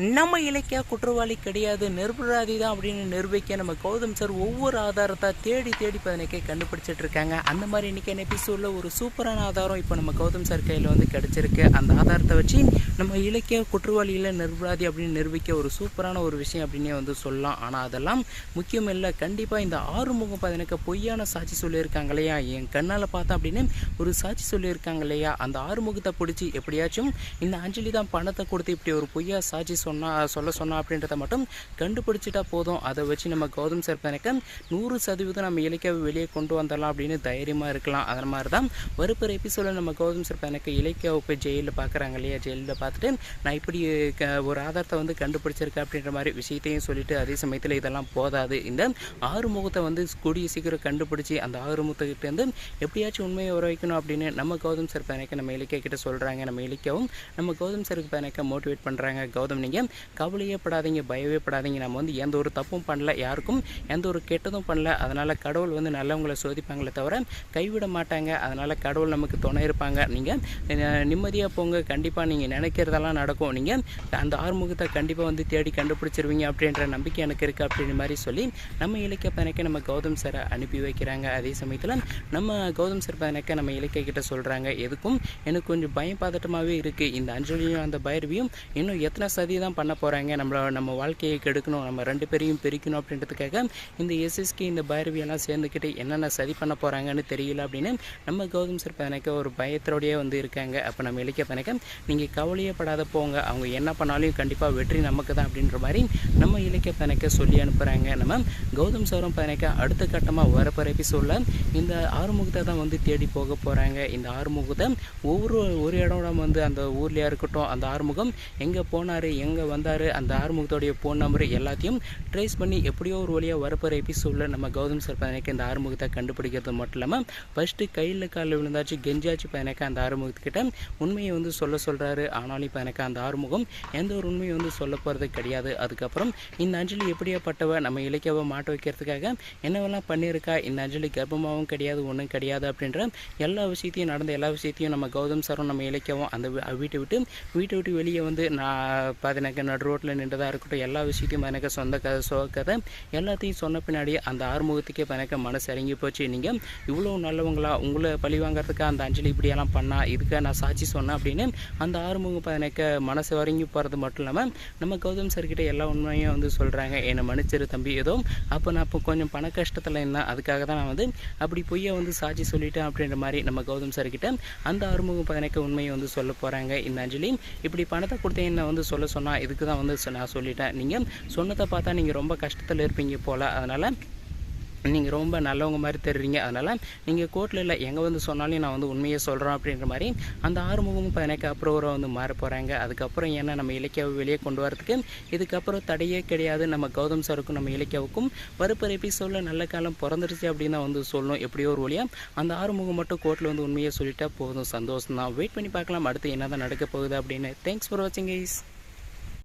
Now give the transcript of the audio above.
நம்ம இலக்கிய குற்றவாளி கிடையாது நிர்பராதி தான் அப்படின்னு நிரூபிக்க நம்ம கௌதம் சார் ஒவ்வொரு ஆதாரத்தை தேடி தேடி பதினைக்கே கண்டுபிடிச்சிட்டு இருக்காங்க. அந்த மாதிரி இன்னைக்கு எபிசோடில் ஒரு சூப்பரான ஆதாரம் இப்போ நம்ம கௌதம் சார் கையில் வந்து கிடச்சிருக்கு. அந்த ஆதாரத்தை வச்சு நம்ம இலக்கிய குற்றவாளியில் நிர்பராதி அப்படின்னு நிரூபிக்க ஒரு சூப்பரான ஒரு விஷயம் அப்படின்னே வந்து சொல்லலாம். ஆனால் அதெல்லாம் முக்கியம் இல்லை. கண்டிப்பாக இந்த ஆறுமுகம் பதினெக்க பொய்யான சாட்சி சொல்லியிருக்காங்க இல்லையா? என் கண்ணால் பார்த்தா அப்படின்னு ஒரு சாட்சி சொல்லியிருக்காங்க இல்லையா? அந்த ஆறுமுகத்தை பிடிச்சி எப்படியாச்சும் இந்த அஞ்சலி தான் பணத்தை கொடுத்து இப்படி ஒரு பொய்யா சாட்சி சொன்னா சொல்ல சொன்னா அப்படின்றத மட்டும் கண்டுபிடிச்சிட்டா போதும். அதை வச்சு நம்ம கௌதம் சார் எனக்கு நூறு சதவீதம் நம்ம இலக்கியாவை வெளியே கொண்டு வந்துடலாம் அப்படின்னு தைரியமாக இருக்கலாம். அதன் மாதிரி தான் வருப்பிற எபிசோடில் நம்ம கௌதம் சார் எனக்கு இலக்கியாவை போய் ஜெயிலில் பார்க்குறாங்க இல்லையா? ஜெயிலில் பார்த்துட்டு நான் இப்படி க ஒரு ஆதாரத்தை வந்து கண்டுபிடிச்சிருக்கேன் அப்படின்ற மாதிரி விஷயத்தையும் சொல்லிட்டு அதே சமயத்தில் இதெல்லாம் போதாது. இந்த ஆறுமுகத்தை வந்து கூடிய சீக்கிரம் கண்டுபிடிச்சி அந்த ஆறுமுகத்துக்கிட்டேருந்து எப்படியாச்சும் உண்மையை வர வைக்கணும் அப்படின்னு நம்ம கௌதம் சார் எனக்கு நம்ம இலக்கிய கிட்ட சொல்கிறாங்க நம்ம இலக்கியாவும் நம்ம கௌதம் சருக்கு பேனக்க மோட்டிவேட் பண்ணுறாங்க கௌதம் நீங்கள் கவலையே படாதீங்க பயவே படாதீங்க நம்ம வந்து எந்த ஒரு தப்பும் பண்ணல யாருக்கும் எந்த ஒரு கெட்டதும் பண்ணல. அதனால் கடவுள் வந்து நல்லவங்களை சோதிப்பாங்களே தவிர கைவிட மாட்டாங்க. அதனால் கடவுள் நமக்கு துணை இருப்பாங்க. நீங்கள் நிம்மதியாக போங்க. கண்டிப்பாக நீங்கள் நினைக்கிறதெல்லாம் நடக்கும். நீங்கள் அந்த ஆறுமுகத்தை கண்டிப்பாக வந்து தேடி கண்டுபிடிச்சிருவீங்க அப்படின்ற நம்பிக்கை எனக்கு இருக்குது அப்படின்ற மாதிரி சொல்லி நம்ம இலக்கிய பதனைக்க நம்ம கௌதம் சாரை அனுப்பி வைக்கிறாங்க. அதே சமயத்தில் நம்ம கௌதம் சார் பதனைக்க நம்ம இலக்கிய கிட்ட சொல்கிறாங்க எதுக்கும் எனக்கு கொஞ்சம் பயம் பதட்டமாகவே இருக்குது இந்த அஞ்சலியும் அந்த பைரவியும் இன்னும் எத்தனை சதி தான் பண்ண போகிறாங்க நம்மளோட நம்ம வாழ்க்கையை கெடுக்கணும் நம்ம ரெண்டு பேரையும் பிரிக்கணும் அப்படின்றதுக்காக இந்த எஸ்எஸ்கே இந்த பைரவியெல்லாம் சேர்ந்துக்கிட்டு என்னென்ன சதி பண்ண போகிறாங்கன்னு தெரியல அப்படின்னு நம்ம கௌதம் சார் பதனைக்க ஒரு பயத்தோடையே வந்து இருக்காங்க. அப்போ நம்ம இலக்கிய பதனைக்க நீங்கள் கவலையே படாத போங்க. அவங்க என்ன பண்ணாலும் கண்டிப்பாக வெற்றி நமக்கு தான் அப்படின்ற மாதிரி நம்ம இலக்கிய பதனைக்க சொல்லி அனுப்புகிறாங்க நம்ம கௌதம் சாரும் பதனைக்க அடுத்த கட்டமாக வரப்போகிற எபிசோடில் இந்த ஆறுமுகத்தை தான் வந்து தேடி போக போகிறாங்க இந்த ஆறுமுகத்தை ஒவ்வொரு ஒரு இடம் வந்து அந்த ஊர்லேயா இருக்கட்டும் அந்த ஆறுமுகம் எங்கே போனார் எங்கே வந்தார் அந்த ஆறுமுகத்தோடைய ஃபோன் நம்பர் எல்லாத்தையும் ட்ரேஸ் பண்ணி எப்படியோ ஒரு வழியாக வரப்போகிற எபிசோடில் நம்ம கௌதம் சார் பதனைக்கு இந்த ஆறுமுகத்தை கண்டுபிடிக்கிறது மட்டும் இல்லாமல் ஃபஸ்ட்டு கையில் காலில் விழுந்தாச்சு கெஞ்சாச்சு பதனைக்கு அந்த ஆறுமுகத்துக்கிட்ட. உண்மையை வந்து சொல்ல சொல்கிறாரு ஆனாலும் இப்போ எனக்கு அந்த ஆறுமுகம். எந்த ஒரு உண்மையை வந்து சொல்ல போகிறது கிடையாது. அதுக்கப்புறம் இந்த அஞ்சலி எப்படியாப்பட்டவ? நம்ம இலக்கியாவை மாட்ட வைக்கிறதுக்காக என்னவெல்லாம் பண்ணியிருக்கா? இந்த அஞ்சலி கர்ப்பமாகவும் கிடையாது ஒன்றும் கிடையாது அப்படின்ற எல்லா விஷயத்தையும் நடந்த எல்லா விஷயத்தையும் நம்ம கௌதம் சாரும் நம்ம இலக்கியாவும் அந்த வீட்டை விட்டு வீட்டை விட்டு வெளியே வந்து நான் எனக்கு நடு ரோட்டில் நின்றதாக இருக்கட்டும் எல்லா விஷயத்தையும் எனக்கு சொந்த கதை சோ கதை எல்லாத்தையும் சொன்ன பின்னாடி அந்த ஆறுமுகத்துக்கே எனக்கு மனசு இறங்கி போச்சு. நீங்கள் இவ்வளோ நல்லவங்களா? உங்களை பழி வாங்குறதுக்கு அந்த அஞ்சலி இப்படியெல்லாம் பண்ணா? இதுக்காக நான் சாட்சி சொன்னேன் அப்படின்னு அந்த ஆறுமுகம் எனக்கு மனசு வரங்கி போகிறது மட்டும் இல்லாமல் நம்ம கௌதம் சார்கிட்ட எல்லா உண்மையும் வந்து சொல்கிறாங்க என்னை மன்னிச்சிரு தம்பி. ஏதோ அப்போ நான் இப்போ கொஞ்சம் பண கஷ்டத்தில் இருந்தேன் அதுக்காக தான் நான் வந்து அப்படி பொய்யை வந்து சாட்சி சொல்லிட்டேன் அப்படின்ற மாதிரி நம்ம கௌதம் சார்கிட்ட அந்த ஆறுமுகம் பதினெக்க உண்மையை வந்து சொல்ல போகிறாங்க இந்த அஞ்சலி இப்படி பணத்தை கொடுத்து என்ன வந்து சொல்ல சொன்னால் இதுக்கு தான் வந்து நான் சொல்லிட்டேன். நீங்கள் சொன்னதை பார்த்தா நீங்கள் ரொம்ப கஷ்டத்தில் இருப்பீங்க போல். அதனால் நீங்கள் ரொம்ப நல்லவங்க மாதிரி தெரியுறீங்க. அதனால் நீங்கள் கோர்ட்டில் இல்லை எங்கே வந்து சொன்னாலும் நான் வந்து உண்மையை சொல்கிறேன் அப்படின்ற மாதிரி அந்த ஆறுமுகமும் பதினேக்கு அப்புறம் வந்து மாற போகிறாங்க அதுக்கப்புறம் ஏன்னா நம்ம இலக்கியாவை வெளியே கொண்டு வரதுக்கு? இதுக்கப்புறம் தடையே கிடையாது. நம்ம கௌதம் சாருக்கும் நம்ம இலக்கியாவுக்கும் வரப்போகிற எபிசோடில் நல்ல காலம் பிறந்துருச்சு அப்படின்னு தான் வந்து சொல்லணும். எப்படியோ ஒரு வழியாக அந்த ஆறுமுகம் மட்டும் கோர்ட்டில் வந்து உண்மையை சொல்லிட்டா போதும். சந்தோஷம் தான் வெயிட் பண்ணி பார்க்கலாம். அடுத்து என்ன தான் நடக்க போகுது அப்படின்னு. தேங்க்ஸ் ஃபார் வாட்சிங் ஐஸ்